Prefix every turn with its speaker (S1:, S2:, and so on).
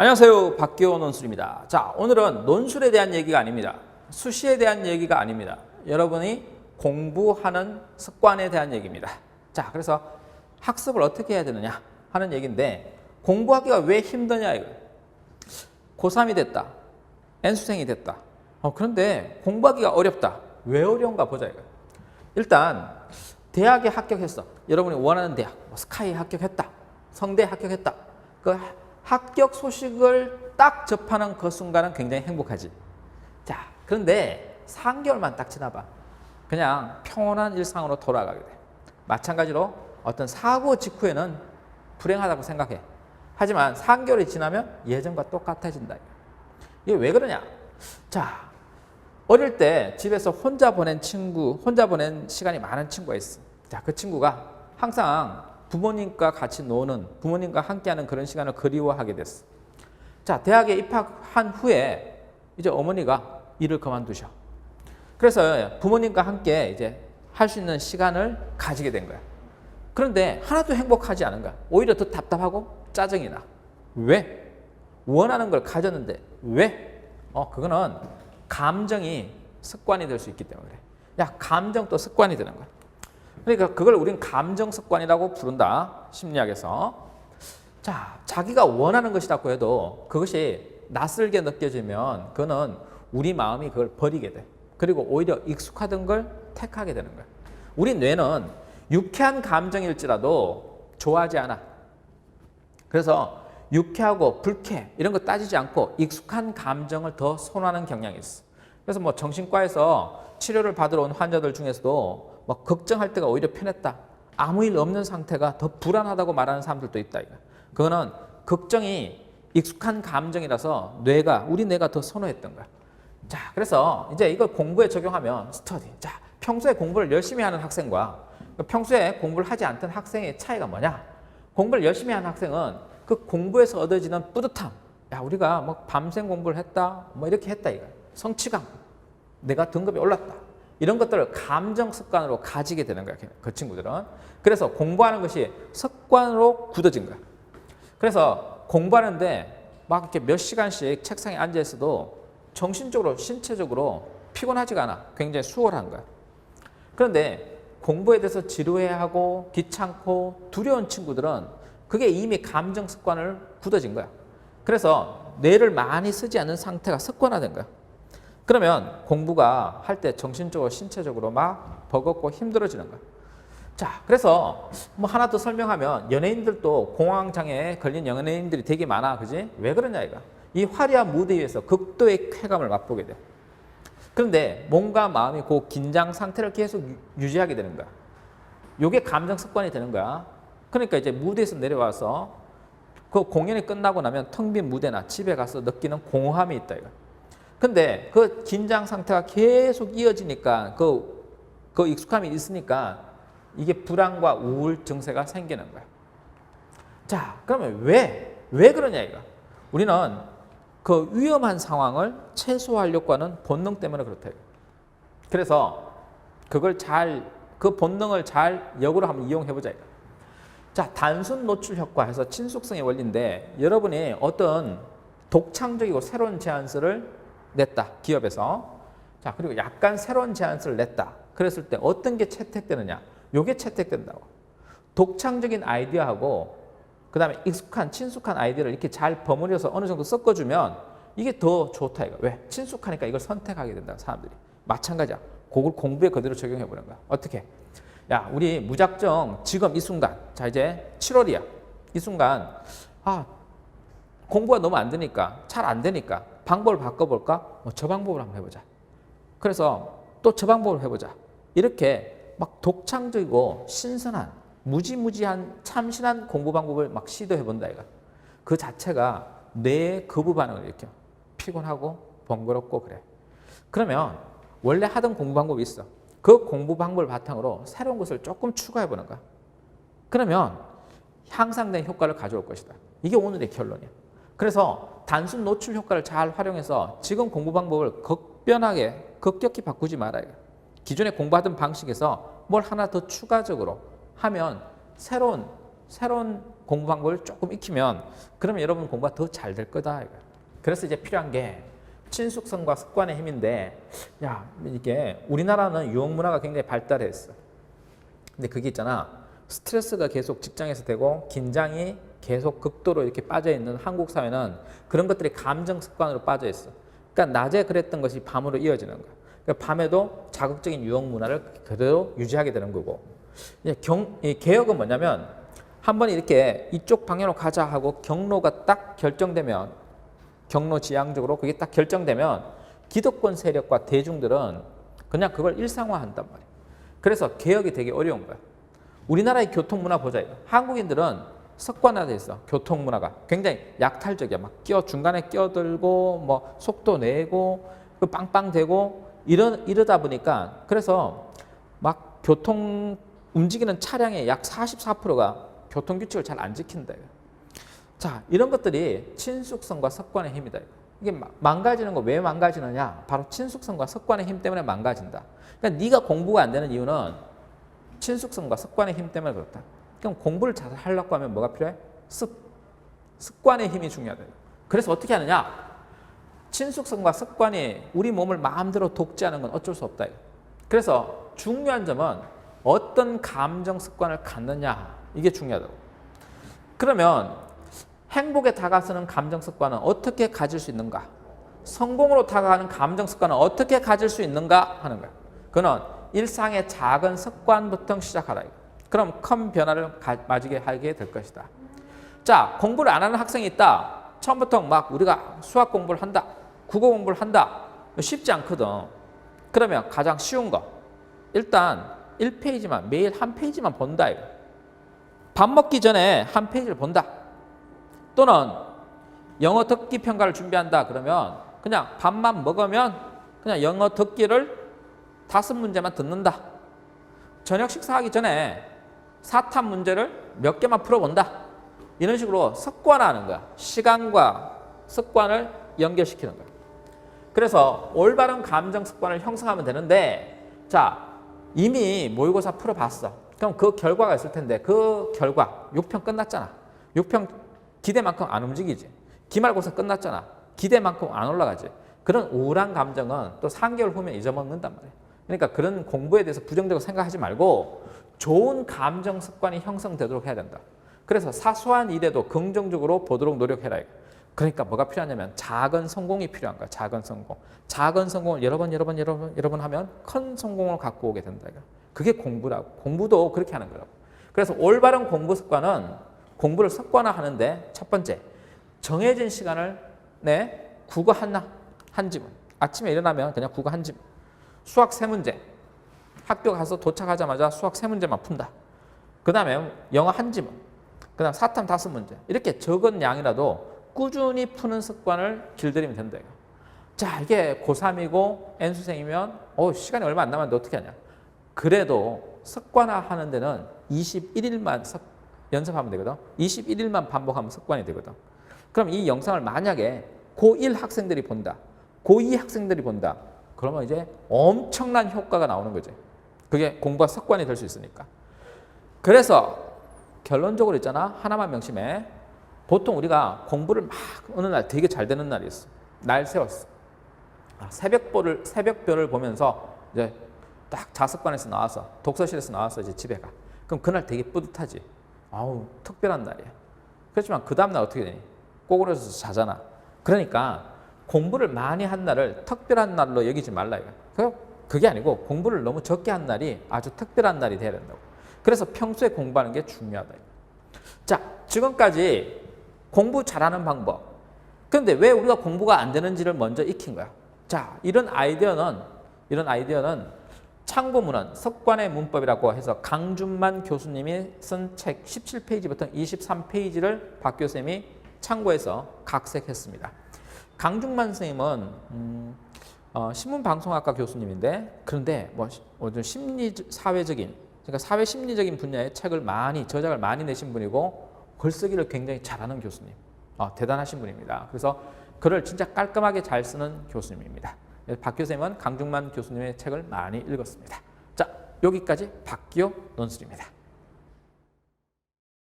S1: 안녕하세요. 박기호 논술입니다. 자, 오늘은 논술에 대한 얘기가 아닙니다. 수시에 대한 얘기가 아닙니다. 여러분이 공부하는 습관에 대한 얘기입니다. 자, 그래서 학습을 어떻게 해야 되느냐 하는 얘기인데 공부하기가 왜 힘드냐 이거. 고3이 됐다. N수생이 됐다. 어, 그런데 공부하기가 어렵다. 왜 어려운가 보자 이거. 일단 대학에 합격했어. 여러분이 원하는 대학, 뭐 스카이 합격했다. 성대 합격했다. 그 합격 소식을 딱 접하는 그 순간은 굉장히 행복하지. 자, 그런데 3개월만 딱 지나봐. 그냥 평온한 일상으로 돌아가게 돼. 마찬가지로 어떤 사고 직후에는 불행하다고 생각해. 하지만 3개월이 지나면 예전과 똑같아진다. 이게 왜 그러냐? 자, 어릴 때 집에서 혼자 보낸 친구, 혼자 보낸 시간이 많은 친구가 있어. 자, 그 친구가 항상 부모님과 같이 노는, 부모님과 함께하는 그런 시간을 그리워하게 됐어. 자, 대학에 입학한 후에 이제 어머니가 일을 그만두셔. 그래서 부모님과 함께 이제 할 수 있는 시간을 가지게 된 거야. 그런데 하나도 행복하지 않은 거야. 오히려 더 답답하고 짜증이 나. 왜? 원하는 걸 가졌는데 왜? 어, 그거는 감정이 습관이 될 수 있기 때문에. 야, 감정도 습관이 되는 거야. 그러니까 그걸 우린 감정 습관이라고 부른다. 심리학에서. 자, 자기가 원하는 것이라고 해도 그것이 낯설게 느껴지면 그거는 우리 마음이 그걸 버리게 돼. 그리고 오히려 익숙하던 걸 택하게 되는 거야. 우리 뇌는 유쾌한 감정일지라도 좋아하지 않아. 그래서 유쾌하고 불쾌 이런 거 따지지 않고 익숙한 감정을 더 선호하는 경향이 있어. 그래서 뭐 정신과에서 치료를 받으러 온 환자들 중에서도 뭐 걱정할 때가 오히려 편했다. 아무 일 없는 상태가 더 불안하다고 말하는 사람들도 있다. 그거는 걱정이 익숙한 감정이라서 뇌가 우리 뇌가 더 선호했던 거야. 자, 그래서 이제 이걸 공부에 적용하면 스터디. 자, 평소에 공부를 열심히 하는 학생과 평소에 공부를 하지 않던 학생의 차이가 뭐냐? 공부를 열심히 하는 학생은 그 공부에서 얻어지는 뿌듯함. 야, 우리가 뭐 밤샘 공부를 했다. 뭐 이렇게 했다 이거. 성취감. 내가 등급이 올랐다. 이런 것들을 감정 습관으로 가지게 되는 거야. 그 친구들은. 그래서 공부하는 것이 습관으로 굳어진 거야. 그래서 공부하는데 막 이렇게 몇 시간씩 책상에 앉아 있어도 정신적으로 신체적으로 피곤하지가 않아. 굉장히 수월한 거야. 그런데 공부에 대해서 지루해하고 귀찮고 두려운 친구들은 그게 이미 감정 습관을 굳어진 거야. 그래서 뇌를 많이 쓰지 않는 상태가 습관화된 거야. 그러면 공부가 할 때 정신적으로 신체적으로 막 버겁고 힘들어지는 거야. 자, 그래서 뭐 하나 더 설명하면 연예인들도 공황 장애에 걸린 연예인들이 되게 많아, 그지? 왜 그러냐 이거. 이 화려한 무대 위에서 극도의 쾌감을 맛보게 돼. 그런데 몸과 마음이 그 긴장 상태를 계속 유- 유지하게 되는 거야. 요게 감정 습관이 되는 거야. 그러니까 이제 무대에서 내려와서 그 공연이 끝나고 나면 텅 빈 무대나 집에 가서 느끼는 공허함이 있다 이거. 근데 그 긴장 상태가 계속 이어지니까 그, 그 익숙함이 있으니까 이게 불안과 우울 증세가 생기는 거야. 자, 그러면 왜? 왜 그러냐 이거. 우리는 그 위험한 상황을 최소화하려고 하는 본능 때문에. 이거. 그래서 그걸 잘, 그 본능을 잘 역으로 한번 이용해 보자. 이거. 자, 단순 노출 효과 해서 친숙성의 원리인데 여러분이 어떤 독창적이고 새로운 제안서를 냈다. 기업에서. 자, 그리고 약간 새로운 제안서를 냈다. 그랬을 때 어떤 게 채택되느냐? 요게 채택된다고. 독창적인 아이디어하고 그다음에 익숙한 친숙한 아이디어를 이렇게 잘 버무려서 어느 정도 섞어 주면 이게 더 좋다 이거. 왜? 친숙하니까 이걸 선택하게 된다 사람들이. 마찬가지야. 그걸 공부에 그대로 적용해 보는 거야. 어떻게? 야, 우리 무작정 지금 이 순간, 자 이제 7월이야. 이 순간, 아 공부가 너무 안 되니까, 잘 안 되니까 방법을 바꿔볼까? 뭐 저 방법을 한번 해보자. 그래서 또 저 방법을 해보자. 이렇게 막 독창적이고 신선한 무지무지한 참신한 공부 방법을 막 시도해 본다 이거. 그 자체가 뇌의 거부 반응을 일으켜. 피곤하고 번거롭고 그래. 그러면 원래 하던 공부 방법이 있어. 그 공부 방법을 바탕으로 새로운 것을 조금 추가해 보는 거야. 그러면 향상된 효과를 가져올 것이다. 이게 오늘의 결론이야. 그래서 단순 노출 효과를 잘 활용해서 지금 공부 방법을 급변하게 급격히 바꾸지 말아요. 기존에 공부하던 방식에서 뭘 하나 더 추가적으로 하면 새로운 새로운 공부 방법을 조금 익히면 그러면 여러분 공부가 더 잘 될 거다. 그래서 이제 필요한 게 친숙성과 습관의 힘인데 야 이게 우리나라는 유흥 문화가 굉장히 발달했어. 근데 그게 있잖아. 스트레스가 계속 직장에서 되고 긴장이 계속 극도로 이렇게 빠져 있는 한국 사회는 그런 것들이 감정 습관으로 빠져 있어. 그러니까 낮에 그랬던 것이 밤으로 이어지는 거야. 그러니까 밤에도 자극적인 유흥 문화를 그대로 유지하게 되는 거고. 경, 이 개혁은 뭐냐면 한번 이렇게 이쪽 방향으로 가자 하고 경로가 딱 결정되면 경로 지향적으로 그게 딱 결정되면 기득권 세력과 대중들은 그냥 그걸 일상화한단 말이에요. 그래서 개혁이 되게 어려운 거야. 우리나라의 교통 문화 보자. 한국인들은 습관화돼 있어. 교통 문화가 굉장히 약탈적이야. 막 끼어 중간에 끼어들고 뭐 속도 내고 그 빵빵대고 이러 이러다 보니까 그래서 막 교통 움직이는 차량의 약 44%가 교통 규칙을 잘 안 지킨다. 자, 이런 것들이 친숙성과 습관의 힘이다. 이게 마- 망가지는 거 왜 망가지느냐? 바로 친숙성과 습관의 힘 때문에 망가진다. 그러니까 네가 공부가 안 되는 이유는 친숙성과 습관의 힘 때문에 그렇다. 그럼 공부를 잘 하려고 하면 뭐가 필요해? 습. 습관의 힘이 중요하다. 그래서 어떻게 하느냐? 친숙성과 습관이 우리 몸을 마음대로 독재하는 건 어쩔 수 없다. 그래서 중요한 점은 어떤 감정 습관을 갖느냐 이게 중요하다고. 그러면 행복에 다가서는 감정 습관은 어떻게 가질 수 있는가? 성공으로 다가가는 감정 습관은 어떻게 가질 수 있는가 하는 거야. 그는 일상의 작은 습관부터 시작하라. 그럼 큰 변화를 가- 맞이게 하게 될 것이다. 자, 공부를 안 하는 학생이 있다. 처음부터 막 우리가 수학 공부를 한다. 국어 공부를 한다. 쉽지 않거든. 그러면 가장 쉬운 거. 일단 1페이지만 매일 한 페이지만 본다. 이거. 밥 먹기 전에 한 페이지를 본다. 또는 영어 듣기 평가를 준비한다. 그러면 그냥 밥만 먹으면 그냥 영어 듣기를 다섯 문제만 듣는다. 저녁 식사하기 전에 사탐 문제를 몇 개만 풀어본다. 이런 식으로 습관화하는 거야. 시간과 습관을 연결시키는 거야. 그래서 올바른 감정 습관을 형성하면 되는데, 자, 이미 모의고사 풀어봤어. 그럼 그 결과가 있을 텐데, 그 결과, 6평 끝났잖아. 6평 기대만큼 안 움직이지. 기말고사 끝났잖아. 기대만큼 안 올라가지. 그런 우울한 감정은 또 3개월 후면 잊어먹는단 말이야. 그러니까 그런 공부에 대해서 부정적으로 생각하지 말고 좋은 감정 습관이 형성되도록 해야 된다. 그래서 사소한 일에도 긍정적으로 보도록 노력해라. 그러니까 뭐가 필요하냐면 작은 성공이 필요한 거야. 작은 성공. 작은 성공을 여러 번 여러 번 여러 번 여러 번 하면 큰 성공을 갖고 오게 된다. 그게 공부라고. 공부도 그렇게 하는 거라고. 그래서 올바른 공부 습관은 공부를 습관화하는데 첫 번째 정해진 시간을 내 국어 하나 한 지문. 아침에 일어나면 그냥 국어 한 지문. 수학 세 문제. 학교 가서 도착하자마자 수학 세 문제만 푼다. 그 다음에 영어 한 지문. 그 다음 사탐 다섯 문제. 이렇게 적은 양이라도 꾸준히 푸는 습관을 길들이면. 이거. 자, 이게 고3이고 N수생이면 어, 시간이 얼마 안 남았는데 어떻게 하냐. 그래도 습관화 하는 데는 21일만 연습하면 되거든. 21일만 반복하면 습관이 되거든. 그럼 이 영상을 만약에 고1 학생들이 본다. 고2 학생들이 본다. 그러면 이제 엄청난 효과가 나오는 거지. 그게 공부가 습관이 될 수 있으니까. 그래서 결론적으로 있잖아. 하나만 명심해. 보통 우리가 공부를 막 어느 날 되게 잘 되는 날이 있어. 날 세웠어. 아, 새벽별을 새벽별을 보면서 이제 딱 자습관에서 나와서 독서실에서 나와서 이제 집에 가. 그럼 그날 되게 뿌듯하지. 아우 특별한 날이야. 그렇지만 그 다음 날 어떻게 되니? 꼬그려서 자잖아. 그러니까 공부를 많이 한 날을 특별한 날로 여기지 말라. 그- 그게 아니고 공부를 너무 적게 한 날이 아주 특별한 날이 돼야 된다고. 그래서 평소에 공부하는 게 중요하다. 자, 지금까지 공부 잘하는 방법. 그런데 왜 우리가 공부가 안 되는지를 먼저 익힌 거야. 자, 이런 아이디어는 이런 아이디어는 창고문헌 습관의 문법이라고 해서 강준만 교수님이 쓴 책 17페이지부터 23페이지를 박 교수님이 참고해서 각색했습니다. 강준만 선생님은 음, 어, 신문방송학과 교수님인데 그런데 뭐 시- 어, 좀 심리 사회적인 그러니까 사회 심리적인 분야의 책을 많이 저작을 많이 내신 분이고 글쓰기를 굉장히 잘하는 교수님, 어, 대단하신 분입니다. 그래서 글을 진짜 깔끔하게 잘 쓰는 교수님입니다. 박 교수님은 강중만 교수님의 책을 많이 읽었습니다. 자, 여기까지 박기호 논술입니다.